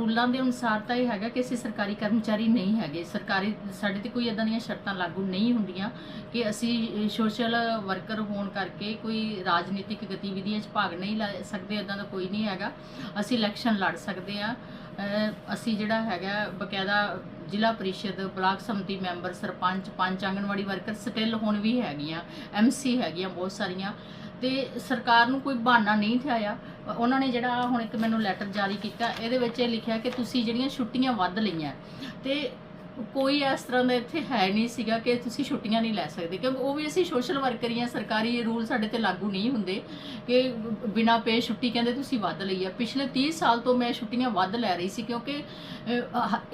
ਰੂਲਾਂ ਦੇ ਅਨੁਸਾਰ ਤਾਂ ਇਹ ਹੈਗਾ ਕਿ ਅਸੀਂ ਸਰਕਾਰੀ ਕਰਮਚਾਰੀ ਨਹੀਂ ਹੈਗੇ। ਸਰਕਾਰੀ, ਸਾਡੇ ਤੇ ਕੋਈ ਇਦਾਂ ਦੀਆਂ ਸ਼ਰਤਾਂ ਲਾਗੂ ਨਹੀਂ ਹੁੰਦੀਆਂ ਕਿ ਅਸੀਂ ਸੋਸ਼ਲ ਵਰਕਰ ਹੋਣ ਕਰਕੇ ਕੋਈ ਰਾਜਨੀਤਿਕ ਗਤੀਵਿਧੀਆਂ 'ਚ ਭਾਗ ਨਹੀਂ ਲੈ ਸਕਦੇ ਇਦਾਂ ਦਾ ਕੋਈ ਨਹੀਂ ਹੈਗਾ। ਅਸੀਂ ਇਲੈਕਸ਼ਨ ਲੜ ਸਕਦੇ ਆ ਅਸੀਂ ਜਿਹੜਾ ਹੈਗਾ ਬਕਾਇਦਾ ਜ਼ਿਲ੍ਹਾ ਪਰਿਸ਼ਦ, ਬਲਾਕ ਸਮਿਤੀ ਮੈਂਬਰ, ਸਰਪੰਚ, ਪੰਚ, ਆਂਗਣਵਾੜੀ ਵਰਕਰ ਸਟਿਲ ਹੁਣ ਵੀ ਹੈਗੀਆਂ। ਐਮਸੀ ਹੈਗੀਆਂ ਬਹੁਤ ਸਾਰੀਆਂ। ਤੇ ਸਰਕਾਰ ਨੂੰ ਕੋਈ ਬਹਾਨਾ ਨਹੀਂ ਥਿਆਇਆ। ਉਹਨਾਂ ਨੇ ਜਿਹੜਾ ਹੁਣ ਇੱਕ ਮੈਨੂੰ ਲੈਟਰ ਜਾਰੀ ਕੀਤਾ, ਇਹਦੇ ਵਿੱਚ ਇਹ ਲਿਖਿਆ ਕਿ ਤੁਸੀਂ ਜਿਹੜੀਆਂ ਛੁੱਟੀਆਂ ਵੱਧ ਲਈਆਂ, ਤੇ ਕੋਈ ਇਸ ਤਰ੍ਹਾਂ ਦਾ ਇੱਥੇ ਹੈ ਨਹੀਂ ਸੀਗਾ ਕਿ ਤੁਸੀਂ ਛੁੱਟੀਆਂ ਨਹੀਂ ਲੈ ਸਕਦੇ। ਕਿਉਂਕਿ ਉਹ ਵੀ ਅਸੀਂ ਸੋਸ਼ਲ ਵਰਕਰ ਹੀ ਆ ਸਰਕਾਰੀ ਰੂਲ ਸਾਡੇ ਤੇ ਲਾਗੂ ਨਹੀਂ ਹੁੰਦੇ ਕਿ ਬਿਨਾ ਪੇ ਛੁੱਟੀ ਕਹਿੰਦੇ ਤੁਸੀਂ ਵੱਧ ਲਈ ਆ। ਪਿਛਲੇ 30 ਸਾਲ ਤੋਂ ਮੈਂ ਛੁੱਟੀਆਂ ਵੱਧ ਲੈ ਰਹੀ ਸੀ ਕਿਉਂਕਿ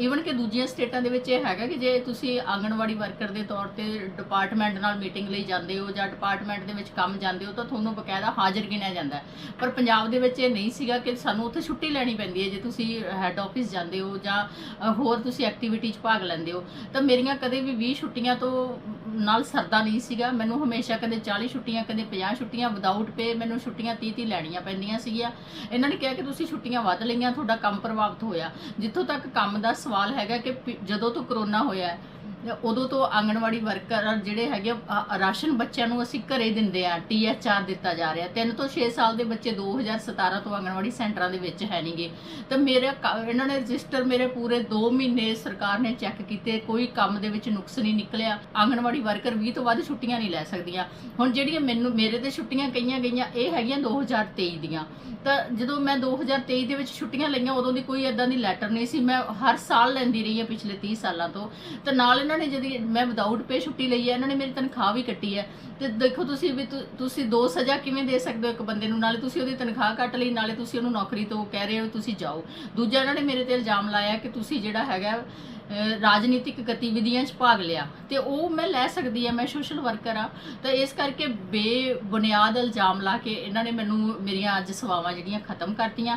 ਈਵਨ ਕਿ ਦੂਜੀਆਂ ਸਟੇਟਾਂ ਦੇ ਵਿੱਚ ਇਹ ਹੈਗਾ ਕਿ ਜੇ ਤੁਸੀਂ ਆਂਗਣਵਾੜੀ ਵਰਕਰ ਦੇ ਤੌਰ ਤੇ ਡਿਪਾਰਟਮੈਂਟ ਨਾਲ ਮੀਟਿੰਗ ਲਈ ਜਾਂਦੇ ਹੋ ਜਾਂ ਡਿਪਾਰਟਮੈਂਟ ਦੇ ਵਿੱਚ ਕੰਮ ਜਾਂਦੇ ਹੋ ਤਾਂ ਤੁਹਾਨੂੰ ਬਕਾਇਦਾ ਹਾਜ਼ਰ ਗਿਣਿਆ ਜਾਂਦਾ ਪਰ ਪੰਜਾਬ ਦੇ ਵਿੱਚ ਇਹ ਨਹੀਂ ਸੀਗਾ ਕਿ ਸਾਨੂੰ ਉੱਥੇ ਛੁੱਟੀ ਲੈਣੀ ਪੈਂਦੀ ਹੈ ਜੇ ਤੁਸੀਂ ਹੈੱਡ ਆਫਿਸ ਜਾਂਦੇ ਹੋ ਜਾਂ ਹੋਰ ਤੁਸੀਂ ਐਕਟੀਵਿਟੀ 'ਚ ਭਾਗ ਲੈਂਦੇ ਹੋ। ਤਾਂ ਮੇਰੀਆਂ ਕਦੇ ਵੀ 20 ਛੁੱਟੀਆਂ ਤੋਂ ਨਾਲ ਸਰਦਾ ਨਹੀਂ ਸੀਗਾ। ਮੈਨੂੰ ਹਮੇਸ਼ਾ ਕਦੇ 40 ਛੁੱਟੀਆਂ, ਕਦੇ 50 ਛੁੱਟੀਆਂ ਵਿਦਆਊਟ ਪੇ ਮੈਨੂੰ ਛੁੱਟੀਆਂ 30 30 ਲੈਣੀਆਂ ਪੈਂਦੀਆਂ ਸੀਗੀਆਂ। ਇਹਨਾਂ ਨੇ ਕਿਹਾ ਕਿ ਤੁਸੀਂ ਛੁੱਟੀਆਂ ਵੱਧ ਲਈਆਂ, ਤੁਹਾਡਾ ਕੰਮ ਪ੍ਰਭਾਵਿਤ ਹੋਇਆ। ਜਿੱਥੋਂ ਤੱਕ ਕੰਮ ਦਾ ਸਵਾਲ ਹੈਗਾ ਕਿ ਜਦੋਂ ਤੋਂ ਕਰੋਨਾ ਹੋਇਆ ਉਦੋਂ ਤੋਂ ਆਂਗਣਵਾੜੀ ਵਰਕਰ ਜਿਹੜੇ ਹੈਗੇ ਆ, ਰਾਸ਼ਨ ਬੱਚਿਆਂ ਨੂੰ ਅਸੀਂ ਘਰੇ ਦਿੰਦੇ ਆ ਟੀਐਚਆਰ ਦਿੱਤਾ ਜਾ ਰਿਹਾ। 3 ਤੋਂ 6 ਸਾਲ ਦੇ ਬੱਚੇ 2017 ਤੋਂ ਆਂਗਣਵਾੜੀ ਸੈਂਟਰਾਂ ਦੇ ਵਿੱਚ ਹੈ ਨਹੀਂਗੇ। ਤਾਂ ਮੇਰੇ ਇਹਨਾਂ ਨੇ ਰਜਿਸਟਰ ਮੇਰੇ ਪੂਰੇ 2 ਮਹੀਨੇ ਸਰਕਾਰ ਨੇ ਚੈੱਕ ਕੀਤੇ ਕੋਈ ਕੰਮ ਦੇ ਵਿੱਚ ਨੁਕਸ ਨਹੀਂ ਨਿਕਲਿਆ। ਆਂਗਣਵਾੜੀ ਵਰਕਰ 20 ਤੋਂ ਵੱਧ ਛੁੱਟੀਆਂ ਨਹੀਂ ਲੈ ਸਕਦੀਆਂ। ਹੁਣ ਜਿਹੜੀਆਂ ਮੈਨੂੰ ਮੇਰੇ ਤੇ ਛੁੱਟੀਆਂ ਕਈਆਂ ਗਈਆਂ ਇਹ ਹੈਗੀਆਂ 2023 ਦੀਆਂ। ਤਾਂ ਜਦੋਂ ਮੈਂ 2023 ਦੇ ਵਿੱਚ ਛੁੱਟੀਆਂ ਲਈਆਂ ਉਦੋਂ ਦੀ ਕੋਈ ਇਦਾਂ ਦੀ ਲੈਟਰ ਨਹੀਂ ਸੀ। ਮੈਂ ਹਰ ਸਾਲ ਲੈਂਦੀ ਰਹੀ ਹਾਂ ਪਿਛਲੇ 30 ਸਾਲਾਂ ਤੋਂ। ਤਾਂ ਨਾਲ ਇਹਨਾਂ ਨੇ ਜਦੀ ਮੈਂ ਵਿਦਆਊਟ ਪੇ ਛੁੱਟੀ ਲਈ ਹੈ, ਇਹਨਾਂ ਨੇ ਮੇਰੀ ਤਨਖਾਹ ਵੀ ਕੱਟੀ ਹੈ। ਤੇ ਦੇਖੋ ਤੁਸੀਂ ਵੀ ਤੁਸੀਂ ਦੋ ਸਜ਼ਾ ਕਿਵੇਂ ਦੇ ਸਕਦੇ ਹੋ ਇੱਕ ਬੰਦੇ ਨੂੰ? ਨਾਲੇ ਤੁਸੀਂ ਉਹਦੀ ਤਨਖਾਹ ਕੱਟ ਲਈ, ਨਾਲੇ ਤੁਸੀਂ ਉਹਨੂੰ ਨੌਕਰੀ ਤੋਂ ਕਹਿ ਰਹੇ ਹੋ, ਤੁਸੀਂ ਜਾਓ। ਦੂਜਾ ਇਹਨਾਂ ਨੇ ਮੇਰੇ ਤੇ ਇਲਜ਼ਾਮ ਲਾਇਆ ਕਿ ਤੁਸੀਂ ਜਿਹੜਾ ਹੈਗਾ ਰਾਜਨੀਤਿਕ ਗਤੀਵਿਧੀਆਂ 'ਚ ਭਾਗ ਲਿਆ। ਤੇ ਉਹ ਮੈਂ ਲੈ ਸਕਦੀ ਆ ਮੈਂ ਸੋਸ਼ਲ ਵਰਕਰ ਆ ਤਾਂ ਇਸ ਕਰਕੇ ਬੇਬੁਨਿਆਦ ਇਲਜ਼ਾਮ ਲਾ ਕੇ ਇਹਨਾਂ ਨੇ ਮੈਨੂੰ ਮੇਰੀਆਂ ਅੱਜ ਸਵਾਵਾਂ ਜਿਹੜੀਆਂ ਖਤਮ ਕਰਤੀਆਂ।